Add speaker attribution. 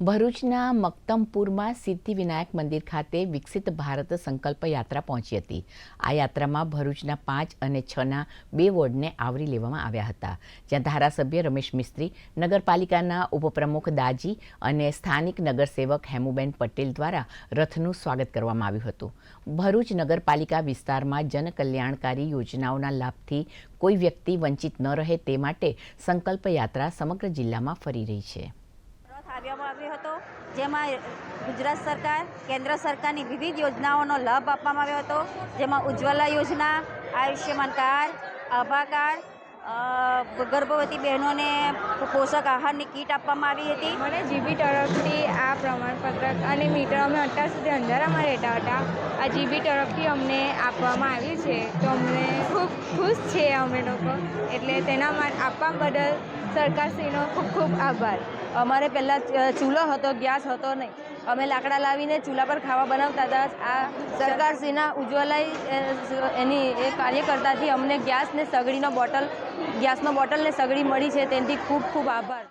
Speaker 1: ભરૂચના મક્તમપુરમાં સિદ્ધિવિનાયક મંદિર ખાતે વિકસિત ભારત સંકલ્પ યાત્રા પહોંચી હતી. આ યાત્રામાં ભરૂચના પાંચ અને છના બે વોર્ડને આવરી લેવામાં આવ્યા હતા. જ્યાં ધારાસભ્ય રમેશ મિસ્ત્રી, નગરપાલિકાના ઉપપ્રમુખ દાજી અને સ્થાનિક નગરસેવક હેમુબેન પટેલ દ્વારા રથનું સ્વાગત કરવામાં આવ્યું હતું. ભરૂચ નગરપાલિકા વિસ્તારમાં જનકલ્યાણકારી યોજનાઓના લાભથી કોઈ વ્યક્તિ વંચિત ન રહે તે માટે સંકલ્પ યાત્રા સમગ્ર જિલ્લામાં ફરી રહી છે.
Speaker 2: રથ આવ્યો હતો, જેમાં ગુજરાત સરકાર, કેન્દ્ર સરકારની વિવિધ યોજનાઓનો લાભ આપવામાં આવ્યો હતો, જેમાં ઉજ્જવલા યોજના, આયુષ્યમાન કાર્ડ, આભા કાર્ડ ગર્ભવતી બહેનોને પોષક આહારની કીટ આપવામાં આવી હતી.
Speaker 3: મને જીબી તરફથી આ પ્રમાણપત્ર અને મીટર અમે અત્યાર સુધી અંધારામાં રહેતા હતા. આ જીબી તરફથી અમને આપવામાં આવ્યું છે. તો અમને ખૂબ ખુશ છે અમે લોકો. એટલે તેના આપવા બદલ સરકારશ્રીનો ખૂબ ખૂબ આભાર.
Speaker 2: અમારે પહેલાં ચૂલો હતો, ગેસ હતો નહીં. અમે લાકડા લાવીને ચૂલા પર ખાવા બનાવતા હતા. આ સરકારશ્રીના ઉજ્જવલા એની, એ કાર્યકર્તાથી અમને ગેસ ને સગડીનો બોટલ, ગેસનો બોટલ ને સગડી મળી છે. તેનાથી ખૂબ ખૂબ આભાર.